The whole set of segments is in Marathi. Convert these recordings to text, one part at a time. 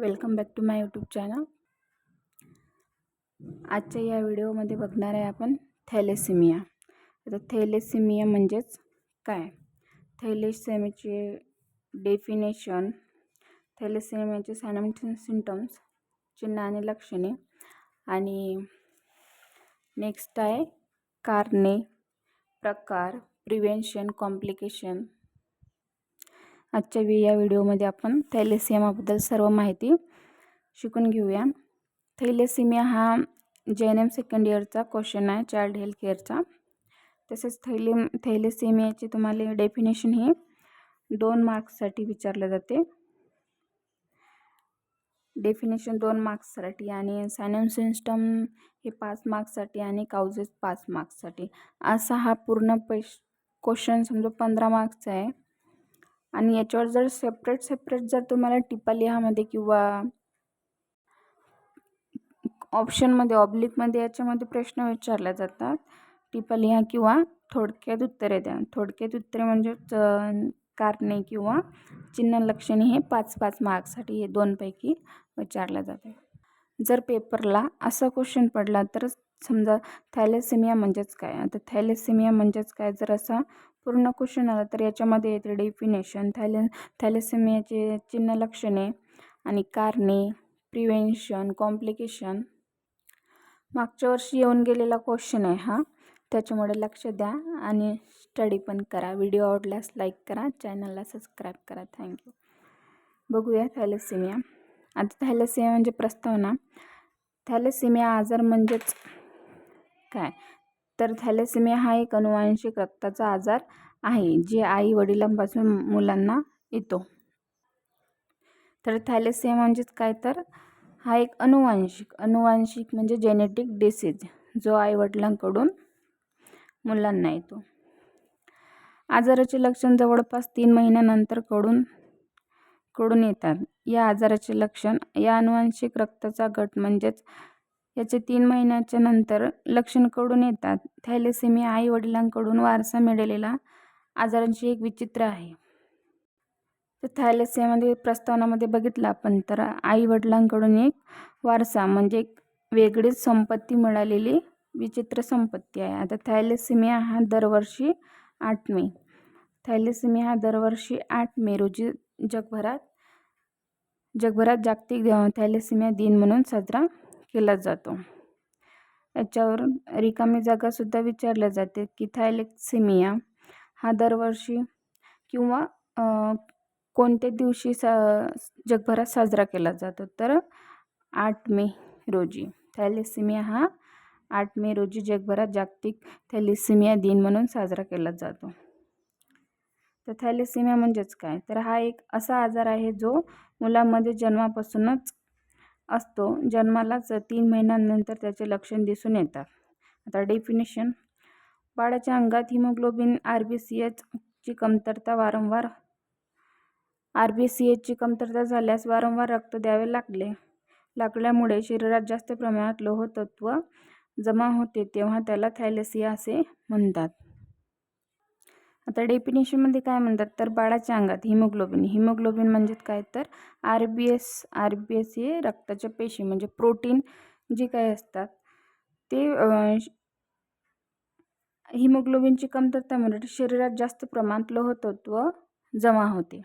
Welcome back to my YouTube channel. आजच्या या व्हिडिओमध्ये बघणार आहे आपण थैलेसिमिया. आता थैलेसिमिया म्हणजेच काय? थैलेसेमीचे डेफिनेशन थॅलेसेमियाचे सायनम सिमटम्स चिन्ह आणि लक्षणे. आणि नेक्स्ट आहे कारणे प्रकार प्रिव्हेन्शन कॉम्प्लिकेशन आजच्या वे या व्हिडिओमध्ये आपण थैलेसिमाबद्दल सर्व माहिती शिकून घेऊया. थैलेसिमिया हा जे एन एम सेकंड इयरचा क्वेश्चन आहे चाइल्ड हेल्थ केअरचा तसेच थैले थैलेसिमियाची तुम्हाला डेफिनेशन ही दोन मार्क्ससाठी विचारलं जाते. डेफिनेशन दोन मार्क्ससाठी आणि सायनम सिस्टम हे पाच मार्क्ससाठी आणि काउजेस पाच मार्क्ससाठी असा हा पूर्ण पैश क्वेश्चन समजा पंधरा मार्क्सचा आहे. आणि याच्यावर जर सेपरेट सेपरेट जर तुम्हाला टिपा लिहामध्ये किंवा ऑप्शनमध्ये ऑब्लिकमध्ये याच्यामध्ये प्रश्न विचारले जातात टिपा लिहा किंवा थोडक्यात उत्तरे द्या. थोडक्यात उत्तरे म्हणजे कारणे किंवा चिन्ह लक्षणे हे पाच पाच मार्कसाठी हे दोनपैकी विचारले जाते जर पेपरला असा क्वेश्चन पडला तर समजा थॅलेसेमिया म्हणजेच काय? आता थॅलेसेमिया म्हणजेच काय? जर असा पूर्ण क्वेश्चन आला तर याच्यामध्ये येते डेफिनेशन थॅले थॅलेसेमियाचे चिन्ह लक्षणे आणि कारणे प्रिव्हेन्शन कॉम्प्लिकेशन मागच्या वर्षी येऊन गेलेला क्वेश्चन आहे हा. त्याच्यामुळे लक्ष द्या आणि स्टडी पण करा. व्हिडिओ आवडल्यास लाईक करा. चॅनलला सबस्क्राईब करा. थँक्यू बघूया थॅलेसेमिया आता थॅलेसेमिया म्हणजे प्रस्तावना. थॅलेसेमिया आजार म्हणजेच काय? तर थॅलेसेमिया हा एक अनुवांशिक रक्ताचा आजार आहे जे आई वडिलांपासून मुलांना येतो. तर थॅलेसेमिया म्हणजेच काय? तर हा एक अनुवांशिक अनुवांशिक म्हणजे जेनेटिक डिसीज जो आई वडिलांकडून मुलांना येतो. आजाराचे लक्षण जवळपास तीन महिन्यानंतरकडून कडून येतात. या आजाराचे लक्षण या अनुवांशिक रक्ताचा गट म्हणजेच याचे तीन महिन्याच्या नंतर लक्षण येतात. थॅलेसेमिया आई वडिलांकडून वारसा मिळालेला आजारांची एक विचित्र आहे. तर थॅलेसियामध्ये प्रस्तावनामध्ये बघितलं आपण तर आई वडिलांकडून एक वारसा म्हणजे एक वेगळीच संपत्ती मिळालेली विचित्र संपत्ती आहे. आता थॅलेसिमिया हा दरवर्षी आठ मे. थॅलेसिमिया हा दरवर्षी आठ मे रोजी जगभरात जगभरात जागतिक थॅलेसिमिया दिन म्हणून साजरा केला जातो. याच्यावरून रिकामी जागासुद्धा विचारल्या जाते की थायलेक्सिमिया हा दरवर्षी किंवा कोणत्या दिवशी सा जगभरात साजरा केला जातो? तर आठ मे रोजी. थॅलेसिमिया हा आठ मे रोजी जगभरात जागतिक थॅलेसिमिया दिन म्हणून साजरा केला जातो. तर थॅलेसिमिया म्हणजेच काय? तर हा एक असा आजार आहे जो मुलांमध्ये जन्मापासूनच असतो. जन्मालाच तीन महिन्यांनंतर त्याचे लक्षण दिसून येतात. आता डेफिनेशन बाळाच्या अंगात हिमोग्लोबिन आर बी सी एचची कमतरता वारंवार आर बी सी एचची कमतरता झाल्यास वारंवार रक्त द्यावे लागले. लागल्यामुळे शरीरात जास्त प्रमाणात लोहतत्व जमा होते तेव्हा त्याला थॅलेसिया असे म्हणतात. आता डेफिनेशनमध्ये काय म्हणतात? तर बाळाच्या अंगात हिमोग्लोबिन हिमोग्लोबिन म्हणजे काय? तर R B S R B S हे रक्ताच्या पेशी म्हणजे प्रोटीन जे काही असतात ते हिमोग्लोबिनची कमतरता म्हणजे शरीरात जास्त प्रमाणात लोहतत्व जमा होते.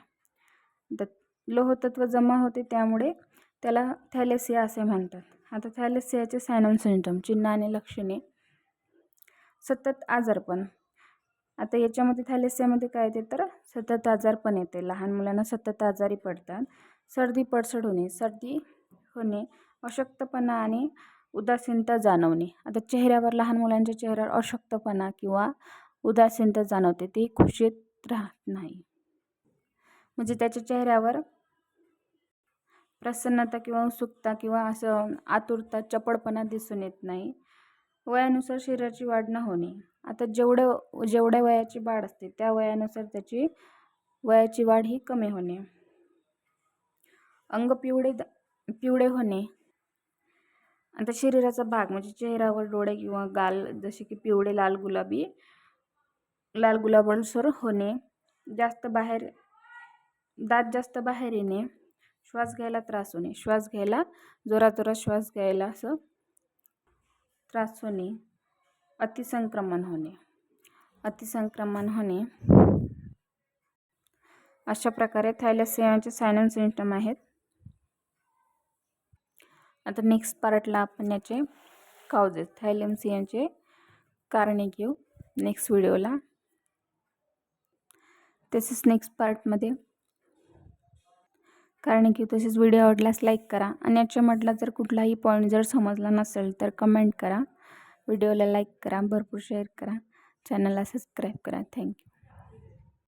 लोहतत्व जमा होते त्यामुळे त्याला थॅलेसिया असे म्हणतात. आता थॅलेसियाचे सायनम सिंटम चिन्ह आणि लक्षणे. सतत आजारपण. आता याच्यामध्ये थॅलेसियामध्ये काय येते तर सतत आजारपण येते. लहान मुलांना सतत आजारी पडतात. सर्दी पडसड होणे सर्दी होणे अशक्तपणा आणि उदासीनता जाणवणे. आता चेहऱ्यावर लहान मुलांच्या चेहऱ्यावर अशक्तपणा किंवा उदासीनता जाणवते. ते खुशीत राहत नाही. म्हणजे त्याच्या चेहऱ्यावर प्रसन्नता किंवा उत्सुकता किंवा असं आतुरता चपळपणा दिसून येत नाही. वयानुसार शरीराची वाढ न होणे. आता जेवढं जेवढ्या वयाची वाढ असते त्या वयानुसार त्याची वयाची वाढ ही कमी होणे. अंग पिवळे पिवळे होणे. आता शरीराचा भाग म्हणजे चेहऱ्यावर डोळे किंवा गाल जसे की पिवळे लाल गुलाबी लाल गुलाबसर होणे. जास्त बाहेर दात जास्त बाहेर येणे. श्वास घ्यायला त्रास होणे. श्वास घ्यायला जोराजोरात जोरात श्वास घ्यायला असं त्रास होणे. अतिसंक्रमण होणे. अतिसंक्रमण होणे. अशा प्रकारे थायलॅसियाचे सायनम सिम्टम आहेत. आता नेक्स्ट पार्टला आपण याचे काउजेस थायलेमसियांचे कारणे घेऊ. नेक्स्ट व्हिडिओला तसेच नेक्स्ट पार्टमध्ये कारण की तसेच व्हिडिओ आवडल्यास लाईक करा. आणि याच्यामधला जर कुठलाही पॉईंट जर समजला नसेल तर कमेंट करा. व्हिडिओला लाईक करा भरपूर शेअर करा. चॅनलला सबस्क्राईब करा. थँक्यू.